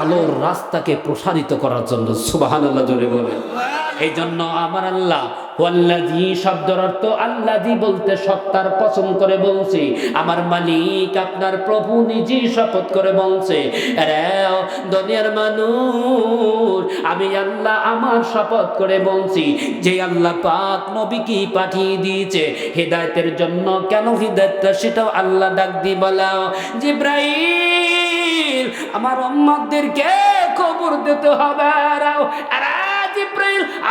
আলোর রাস্তাকে প্রসারিত করার জন্য সুবাহান আল্লাহ জোরে বলে এই জন্য আমার আল্লাহ ওয়াল্লাজি অর্থ আল্লাজি বলতে সত্তার কসম করে বলছি। আমার মালিক আপনার প্রভু শপথ করে বলছে দুনিয়ার মানুষ, আমি আল্লাহ আমার শপথ করে বলছি, যে আল্লাহ পাক নবীকে পাঠিয়ে দিয়েছে, হেদায়তের জন্য কেন হৃদায়তটা সেটাও আল্লাহ ডাক দি বলাও জিব্রাইল আমার অম্মাদেরকে খবর দিতে হবে।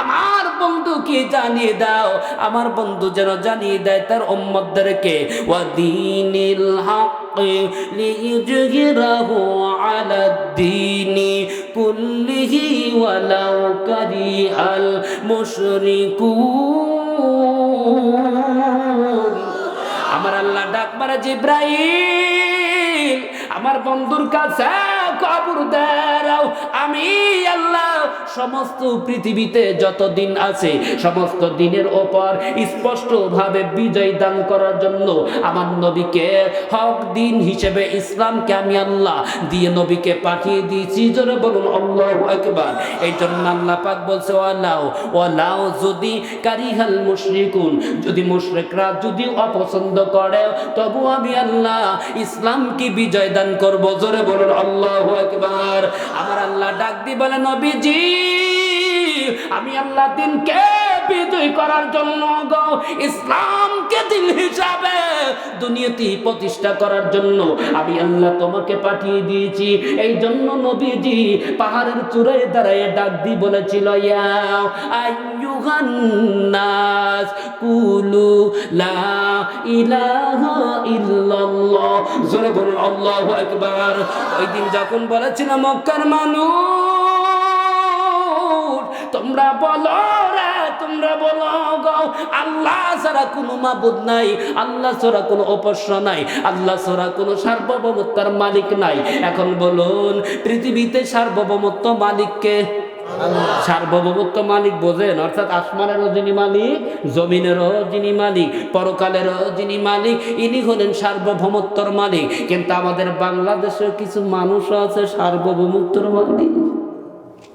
আমার বন্ধু কি জানিয়ে দাও। আমার বন্ধু যেন জানিয়ে দেয় তার উম্মতদেরকে ওয়াদিনিল আমার আল্লাহ ডাক মারা জিব্রাহিম আমার বন্ধুর কাছে কবর দাও আমি আল্লাহ সমস্ত পৃথিবীতে যত দিন আছে, সমস্ত দিনের ওপর স্পষ্ট ভাবে বিজয় দান করার জন্য আমার নবীকে হক দিন হিসেবে ইসলামকে আমি আল্লাহ দিয়ে নবীকে পাঠিয়ে দিয়েছি। জোরে বলুন, আল্লাহ একবার এই জন্য আল্লাহ পাক বলছে ওয়ালাও ওয়ালাও যদি কারিহাল মুশরিকুন, যদি মুশরিকরা যদি অপছন্দ করে, তবু আমি আল্লাহ ইসলামকে বিজয় দান করব। জোরে বলুন, আল্লাহ আমার আল্লাহ ডাক দি বলে, নবীজি, আমি আল্লাহ দিনকে বিজয় করার জন্য ইসলামকে দিন হিসাবে দুনিয়াতে প্রতিষ্ঠা করার জন্য আমি আল্লাহ তোমাকে পাঠিয়ে দিয়েছি। এই জন্য নবীজি পাহাড়ের চূড়ায় দাঁড়ায় ডাক দি বলেছিল ইয়াও আইয়ুহান নাস কুলু লা ইলাহা ইল্লাল্লাহ। জোরে বলুন, আল্লাহু আকবার। ওই দিন যখন বলেছিল মক্কার মানুষ, তোমরা বলো তোমরা বলো গো, আল্লাহ ছাড়া কোনো মাবুদ নাই, আল্লাহ ছাড়া কোনো অপস্য নাই, আল্লাহ ছাড়া কোনো সার্বভৌমত্বের মালিক নাই। এখন বলুন, পৃথিবীতে সার্বভৌমত্ব মালিককে সার্বভৌমত্ব মালিক বোঝেন, অর্থাৎ আসমানেরও যিনি মালিক, জমিনেরও যিনি মালিক, পরকালেরও যিনি মালিক, ইনি হলেন সার্বভৌমত্বর মালিক। কিন্তু আমাদের বাংলাদেশেও কিছু মানুষ আছে সার্বভৌমত্বর মালিক।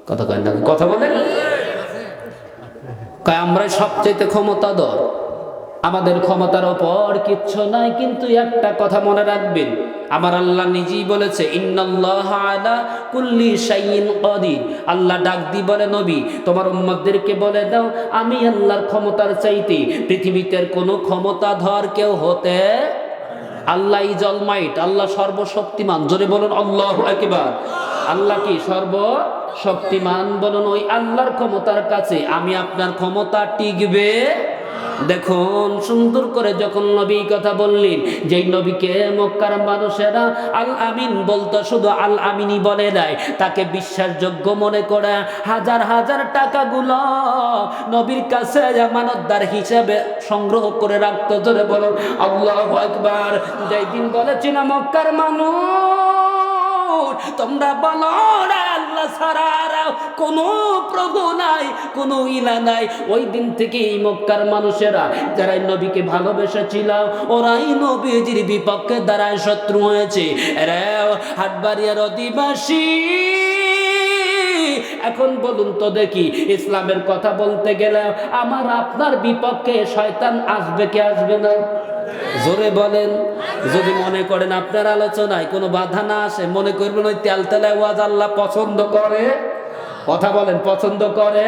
কথা কয় না? কথা বলেন? আমরা সবচাইতে ক্ষমতাধর। আমাদের ক্ষমতার ওপর কিচ্ছু নাই, কিন্তু একটা কথা মনে রাখবেন। আমার আল্লাহ নিজেই বলেছে কুল্লি আল্লাহ ডাক দি বলে, নবী, তোমার উম্মতদেরকে বলে দাও, আমি আল্লাহর ক্ষমতার চাইতে পৃথিবীতে কোনো ক্ষমতাধর কেউ হতে আল্লাহ ইজ অলমাইট আল্লাহ সর্বশক্তিমান। জোরে বলুন, আল্লাহ একবার আল্লাহ কি সর্ব শক্তিমান বলুন, ওই আল্লাহর ক্ষমতার কাছে আমি আপনার ক্ষমতা টিকবে দেখুন, সুন্দর করে যখন নবী কথা বললেন, যেই নবীকে মক্কার মানুষেরা আল আমিন বলতো, শুধু আল আমিনই বলে দেয়, তাকে বিশ্বাসযোগ্য মনে করে, হাজার হাজার টাকাগুলো নবীর কাছে আমানতদার হিসেবে সংগ্রহ করে রাখতো, জোরে বলো, আল্লাহ একবার যেই দিন বলেছিল মক্কার মানুষ, তোমরা বলো আল্লাহ ছাড়া কোনো প্রভু নাই, কোনো ইলা নাই। ওই দিন থেকে এই মক্কার মানুষেরা যারা নবীকে ভালোবেসেছিল ওরাই নবীজির বিপক্ষে দাঁড়ায় শত্রু হয়েছে। রে হাটবাড়িয়ার অধিবাসী, এখন বলুন তো দেখি, ইসলামের কথা বলতে গেলে আমার আপনার বিপক্ষে শয়তান আসবে কি আসবে না? জোরে বলেন। যদি মনে করেন আপনার আলোচনায় কোনো বাধা না আসে, মনে করবেন ওই তেল তেলা ওয়াজ আল্লাহ পছন্দ করে। কথা বলেন, পছন্দ করে।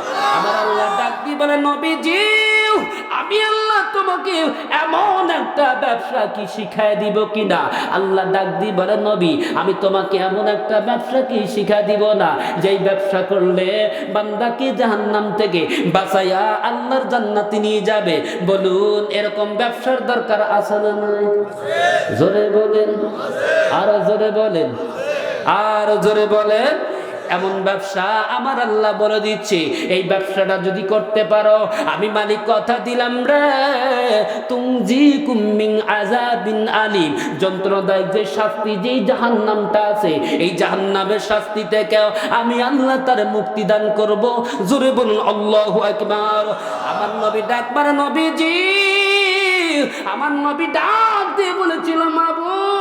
বলে, নবীজি, আমি আল্লাহ তোমাকে এমন একটা ব্যবসা কি শিখায় দিব কিনা? আল্লাহ ডাক দিয়ে বলে, নবী, আমি তোমাকে এমন একটা ব্যবসা কি শিখায় দিব না। যেই ব্যবসা করলে বান্দাকে জাহান্নাম থেকে বাঁচাইয়া আল্লাহর জান্নাতে নিয়ে যাবে। বলুন, এরকম ব্যবসার দরকার আছে না জোরে বলেন, আরও জোরে বলেন, আর জোরে বলেন। এমন ব্যবসা আমার আল্লাহ বলে দিচ্ছে। এই ব্যবসাটা যদি করতে পারো, আমি মালিক কথা দিলাম রে। তুমজি কুম্মিং আজাবিন আলিম। যন্ত্রদায়ক যে শাস্তি, যেই জাহান্নামটা আছে, এই জাহান্নামের শাস্তি থেকে আমি আল্লাহ তার মুক্তি দান করব। জোরে বলুন, আল্লাহু একবার আমার নবী ডাকবার নবীজি, আমার নবী ডাক দিয়ে বলেছিল, মাবুদ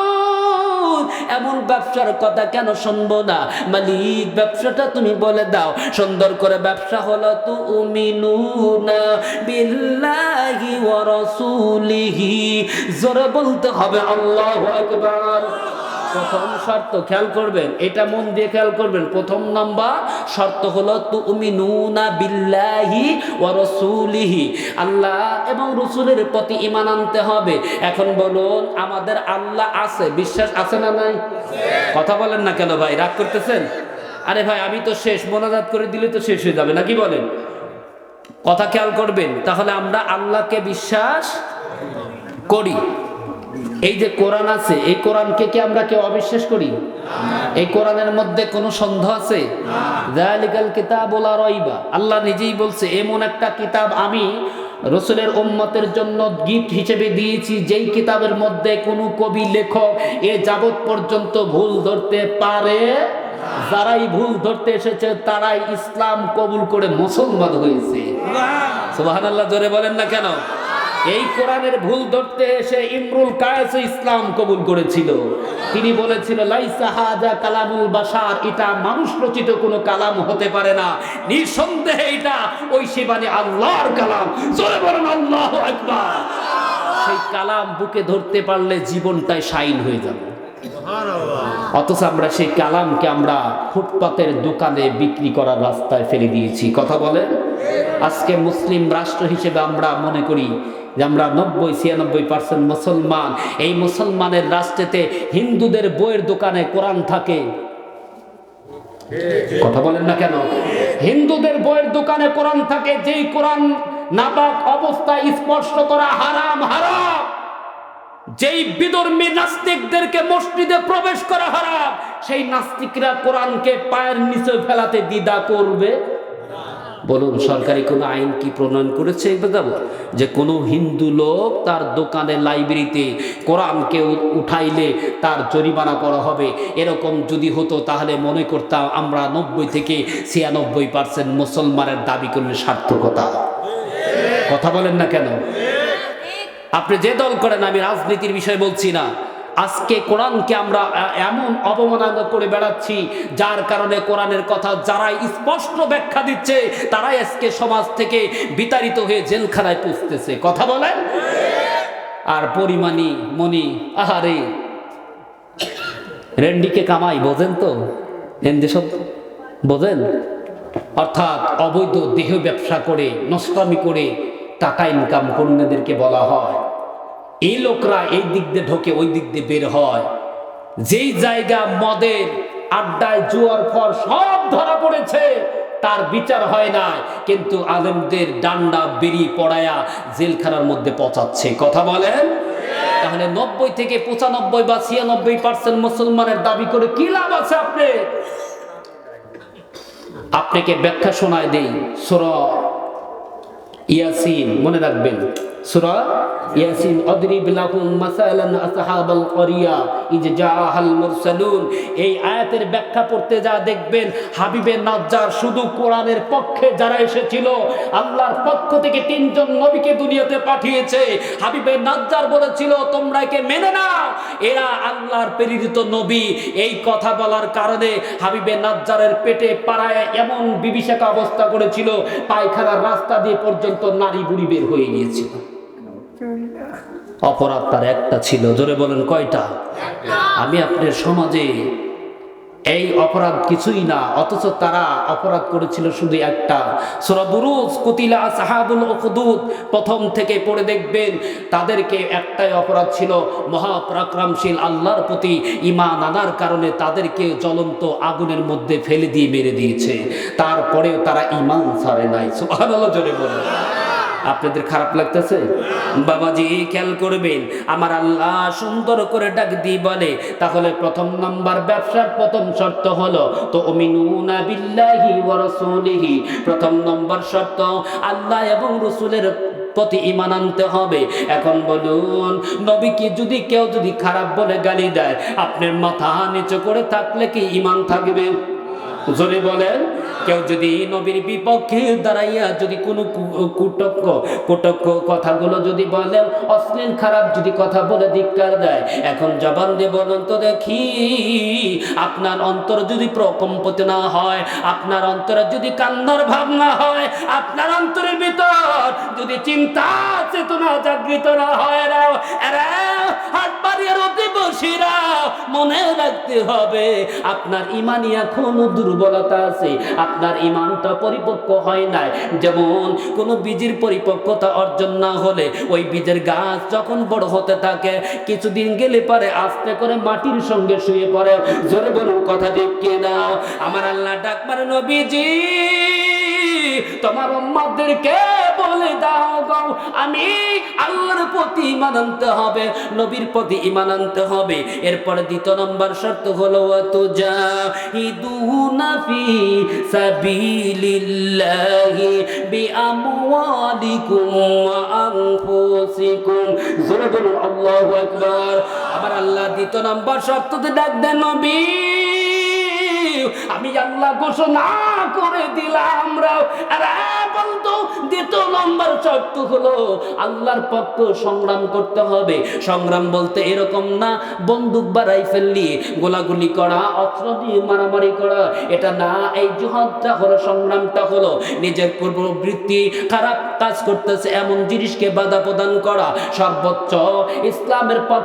এমন ব্যবসার কথা কেন শুনব না? মালিক, ব্যবসাটা তুমি বলে দাও। সুন্দর করে ব্যবসা হলো তু উমিনুনা বিল্লাহি ওয়া রাসূলিহি। জোরে বলতে হবে, আল্লাহু আকবার। প্রথম শর্ত খেয়াল করবেন, এটা মন দিয়ে খেয়াল করবেন। প্রথম নাম্বার শর্ত হলো, তুমিনুনা বিল্লাহি ওয়া রাসূলিহি। আল্লাহ এবং রসুলের প্রতি ইমান আনতে হবে। এখন বলুন, আমাদের আল্লাহ আছে, বিশ্বাস আছে না নাই? কথা বলেন না কেন ভাই, রাগ করতেছেন? আরে ভাই, আমি তো শেষ, মোনাজাত করে দিলে তো শেষ হয়ে যাবে, নাকি বলেন? কথা খেয়াল করবেন, তাহলে আমরা আল্লাহকে বিশ্বাস করি। এই যে কোরআন আছে এই কোরআনকে কি আমরা কেউ অবিশ্বাস করি? এই কোরআনের মধ্যে কোনো সন্দেহ আছে? জালিকাল কিতাব ওলা রইবা। আল্লাহ নিজেই বলছে এমন একটা কিতাব আমি রসুলের উম্মতের জন্য গিফট হিসেবে দিয়েছি যেই কিতাবের মধ্যে কোনো কবি লেখক এ যাবৎ পর্যন্ত ভুল ধরতে পারে। যারাই ভুল ধরতে এসেছে তারাই ইসলাম কবুল করে মুসলমান হয়েছে। সুবহানাল্লাহ জোরে বলেন না কেন? এই কোরআনের ভুল ধরতে এসে ইমরুল কায়েস ইসলাম কবুল করেছিল। তিনি বলেছিল লাইসা হাজা কালামুল বাশার। এটা মানুষ রচিত কোনো কালাম হতে পারে না। নিঃসন্দেহে এটা ওই শিবানী আল্লাহর কালাম। জোরে বলেন আল্লাহু আকবার। সেই কালাম বুকে ধরতে পারলে জীবনটাই শাইন হয়ে যাবে। অথচ আমরা সেই কালামকে আমরা ফুটপাতের দোকানে বিক্রি করার রাস্তায় ফেলে দিয়েছি। কথা বলেন? আজকে মুসলিম রাষ্ট্র হিসেবে আমরা মনে করি যে আমরা নব্বই, ছিয়ানব্বই পার্সেন্ট মুসলমান। এই মুসলমানের রাষ্ট্রেতে হিন্দুদের বইয়ের দোকানে কোরআন থাকে। কথা বলেন না কেন? হিন্দুদের বইয়ের দোকানে কোরআন থাকে, যেই কোরআন নাপাক অবস্থায় স্পর্শ করা হারাম হারাম। যেই বিদর্মী নাস্তিকদেরকে মসজিদে প্রবেশ করা হারাম, সেই নাস্তিকরা কোরআনকে পায়ের নিচে ফেলাতে দ্বিধা করবে। বলুন সরকারি কোনো আইন কি প্রণয়ন করেছে যাব যে কোনো হিন্দু লোক তার দোকানে লাইব্রেরিতে কোরআনকে উঠাইলে তার জরিমানা করা হবে। এরকম যদি হতো তাহলে মনে করতাম আমরা নব্বই থেকে ছিয়ানব্বই পার্সেন্ট মুসলমানের দাবি করলে সার্থকতা। কথা বলেন না কেন? আপনি যে দল করেন আমি রাজনীতির বিষয়ে বলছি না। আজকে কোরআনকে আমরা এমন অবমাননা করে বেড়াচ্ছি, যার কারণে কোরআনের কথা যারাই স্পষ্ট ব্যাখ্যা দিচ্ছে, তারাই আজকে সমাজ থেকে বিতাড়িত হয়ে জেলখানায় পুষতেছে। কথা বলেন? আর পরিমাণি মনি, আহারে। রেন্ডিকে কামাই, বোঝেন তো? হিন্দি সব বোঝেন? অর্থাৎ অবৈধ দেহ ব্যবসা করে, নষ্টামি করে টাকা ইনকাম কর্মীদেরকে বলা হয়। এই লোকরা এই দিক দিয়ে ঢোকে, ওই দিক দিয়ে বের হয়। যেই জায়গা মদের আড্ডায় জুয়ার ফর সব ধরা পড়েছে, তার বিচার হয় না কিন্তু আলেমদের ডান্ডা বেরিয়ে পড়ায়া জেলখানার মধ্যে পচাচ্ছে। কথা বলেন? তাহলে নব্বই থেকে পঁচানব্বই বা ছিয়ানব্বই পার্সেন্ট মুসলমানের দাবি করে কি লাভ আছে আপনি? আপনাকে ব্যাখ্যা শোনায় দেই। সুরা ইয়াসিন, মনে রাখবেন। সুরা ইয়াসিন অদরিব লাহুম মাসালান আসহাবাল ক্বরিয়া ইজ জাআহাল মুরসালুন। এই আয়াতের ব্যাখ্যা পড়তে যা দেখবেন, হাবিবে নাজ্জার শুধু কোরআনের পক্ষে যারা এসেছিল, আল্লাহর পক্ষ থেকে তিনজন নবীকে দুনিয়াতে পাঠিয়েছে। নাজ্জার বলেছিল, তোমরা একে মেনে নাও। এরা আল্লাহর প্রেরিত নবী। এই কথা বলার কারণে হাবিবে নাজ্জারের পেটে পাড়ায় এমন বিভীষিকা অবস্থা করেছিল পায়খানার রাস্তা দিয়ে পর্যন্ত নারী বুড়ি বের হয়ে গিয়েছিল। অপরাধ তার একটা ছিল। জোরে বলেন কয়টা? আমি আপনার সমাজে এই অপরাধ কিছুই না অথচ তারা অপরাধ করেছিল শুধু একটা। সরাবুরুজ কুতিলা সাহাবুল উখদুদ প্রথম থেকে পড়ে দেখবেন তাদেরকে একটাই অপরাধ ছিল মহাপরাক্রমশীল আল্লাহর প্রতি ঈমান আনার কারণে তাদেরকে জ্বলন্ত আগুনের মধ্যে ফেলে দিয়ে মেরে দিয়েছে। তারপরেও তারা ইমান ছাড়ে নাই। সুবহানাল্লাহ জোরে বলেন। আপনাদের খারাপ লাগতেছে? বাবাজি খেয়াল করবেন, আমার আল্লাহ সুন্দর করে ডাক দিয়ে বলে, তাহলে প্রথম নাম্বার ব্যবসার প্রথম শর্ত হলো তো অমিনুনা বিল্লাহি ওয়া রাসূলিহি। প্রথম নম্বর শর্ত, আল্লাহ এবং রসুলের প্রতি ইমান আনতে হবে। এখন বলুন, নবীকে যদি কেউ যদি খারাপ বলে গালি দেয়, আপনার মাথা নিচু করে থাকলে কি ইমান থাকবে? জোরে বলেন, কেউ যদি নবীর বিপক্ষে দাঁড়াইয়া যদি কোনো কু- কুটক্ষ কুটক্ষ কথাগুলো যদি বলেন, অশ্লীল খারাপ যদি কথা বলে ধিক্কার দেয়, এখন জবান দিয়ে বলুন তো দেখি, আপনার অন্তর যদি প্রকম্পিত না হয়, আপনার অন্তরে যদি কান্নার ভাব না হয়, আপনার অন্তরের ভিতর যদি চিন্তা চেতনা জাগৃত না হয় রাও এরা হাত বাড়িয়ে বসিরা মনে রাখতে হবে, আপনার ইমানই এখনও দুর্বলতা আছে। আপনার ইমানটা পরিপক্ক হয় নাই। যেমন কোনো বীজের পরিপক্কতা অর্জন না হলে ওই বীজের গাছ যখন বড় হতে থাকে, কিছুদিন গেলে পরে আস্তে করে মাটির সঙ্গে শুয়ে পড়ে। জোরে বলুন কথা ঠিক না আমার আল্লাহ ডাক মারে নবীজি, তোমার উম্মাদেরকে বলে দাও গো, আমি আল্লাহর প্রতি ইমান আনতে হবে, নবীর প্রতি ইমান আনতে হবে। দ্বিতীয় নম্বর শর্ত হলো সাবিলিল্লাহি ওয়া আনফুসিকুম। জোরে বলুন, আল্লাহু আকবার। আবার আল্লাহ দ্বিতীয় নম্বর ডাক দেন, নবী, আমি আল্লাহ ঘোষণা করে দিলাম আমরাও বলতো দ্বিতীয় নম্বর শর্ত হলো আল্লাহর পক্ষ সংগ্রাম করতে হবে। সংগ্রাম বলতে এরকম না, বন্দুক বা গোলাগুলি করা, অস্ত্র দিয়ে মারামারি করা, এটা না, এই জুহাদটা হলো, সংগ্রামটা হলো, নিজের পূর্ববৃত্তি খারাপ কাজ করতেছে, এমন জিনিসকে বাধা প্রদান করা, সর্বোচ্চ ইসলামের পথ